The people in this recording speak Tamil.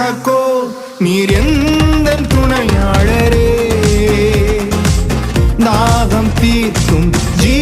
வணக்கோ நீர் எந்த துணையாளரே? நாகம் தீர்க்கும் ஜீ